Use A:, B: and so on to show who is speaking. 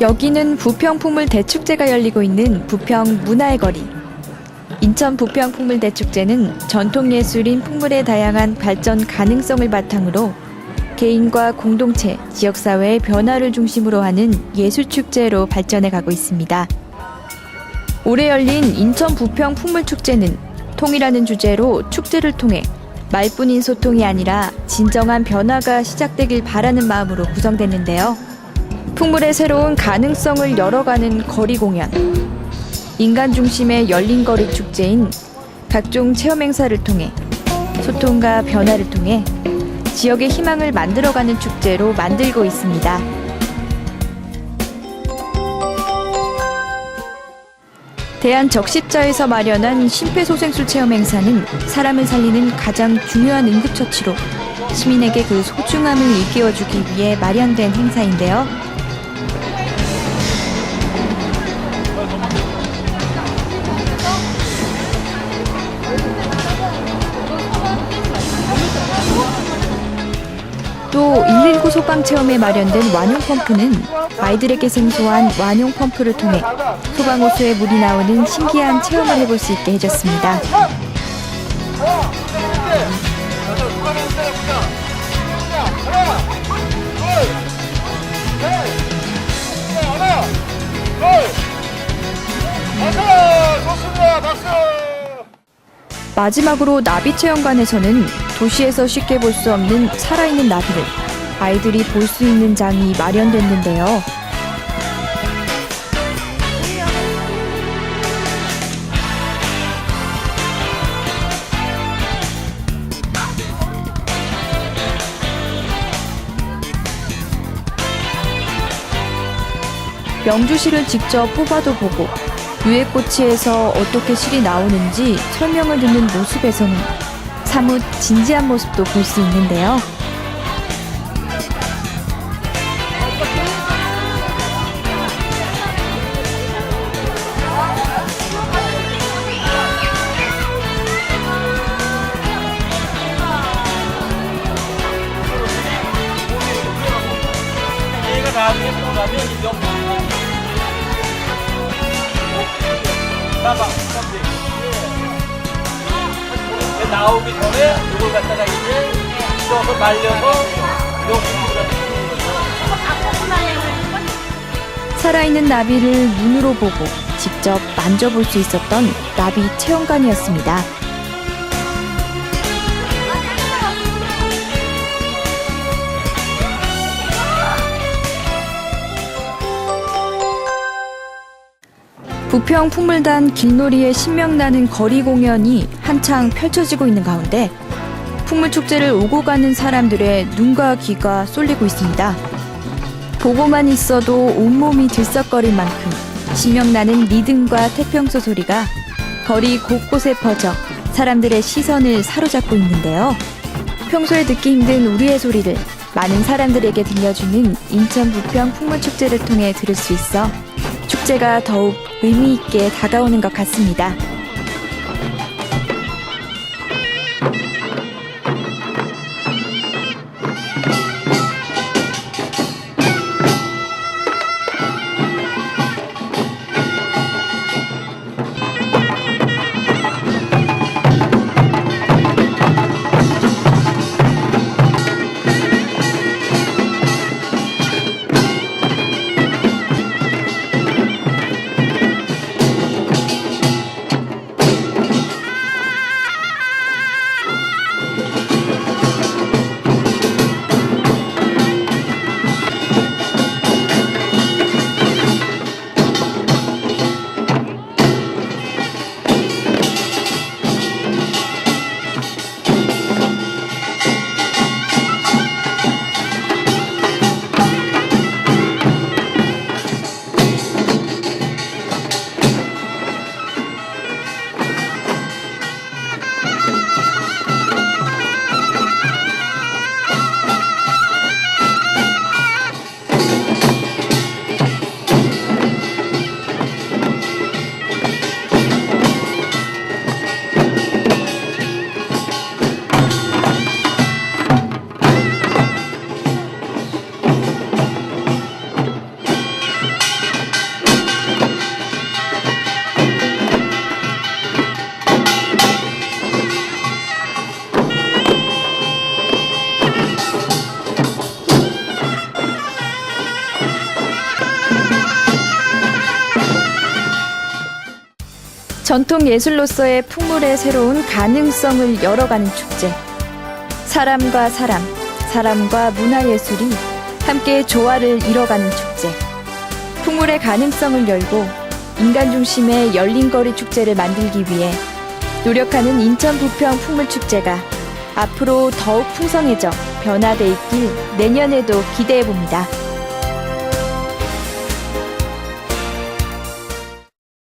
A: 여기는 부평 풍물 대축제가 열리고 있는 부평 문화의 거리. 인천 부평 풍물 대축제는 전통 예술인 풍물의 다양한 발전 가능성을 바탕으로 개인과 공동체, 지역사회의 변화를 중심으로 하는 예술축제로 발전해 가고 있습니다. 올해 열린 인천 부평 풍물축제는 통이라는 주제로 축제를 통해 말뿐인 소통이 아니라 진정한 변화가 시작되길 바라는 마음으로 구성됐는데요. 풍물의 새로운 가능성을 열어가는 거리 공연. 인간 중심의 열린 거리 축제인 각종 체험 행사를 통해 소통과 변화를 통해 지역의 희망을 만들어가는 축제로 만들고 있습니다. 대한적십자에서 마련한 심폐소생술 체험 행사는 사람을 살리는 가장 중요한 응급처치로 시민에게 그 소중함을 일깨워주기 위해 마련된 행사인데요. 또 119 소방 체험에 마련된 완용 펌프는 아이들에게 생소한 완용 펌프를 통해 소방 호수에 물이 나오는 신기한 체험을 해볼 수 있게 해줬습니다. 마지막으로 나비 체험관에서는 도시에서 쉽게 볼 수 없는 살아있는 나비를 아이들이 볼 수 있는 장이 마련됐는데요. 명주실을 직접 뽑아도 보고 유해꽃이에서 어떻게 실이 나오는지 설명을 듣는 모습에서는 사뭇 진지한 모습도 볼 수 있는데요.
B: 나중에 들어가면 이정 나봐, 깜짝이. 얘 나오기 전에 이걸 갖다가 이제 쪄서 말려서
A: 살아있는 나비를 눈으로 보고 직접 만져볼 수 있었던 나비 체험관이었습니다. 부평 풍물단 길놀이의 신명나는 거리 공연이 한창 펼쳐지고 있는 가운데 풍물축제를 오고 가는 사람들의 눈과 귀가 쏠리고 있습니다. 보고만 있어도 온몸이 들썩거릴 만큼 신명나는 리듬과 태평소 소리가 거리 곳곳에 퍼져 사람들의 시선을 사로잡고 있는데요. 평소에 듣기 힘든 우리의 소리를 많은 사람들에게 들려주는 인천 부평 풍물축제를 통해 들을 수 있어 축제가 더욱 의미 있게 다가오는 것 같습니다. 전통 예술로서의 풍물의 새로운 가능성을 열어가는 축제. 사람과 사람, 사람과 문화예술이 함께 조화를 이뤄가는 축제. 풍물의 가능성을 열고 인간 중심의 열린거리 축제를 만들기 위해 노력하는 인천 부평 풍물축제가 앞으로 더욱 풍성해져 변화돼 있길 내년에도 기대해 봅니다.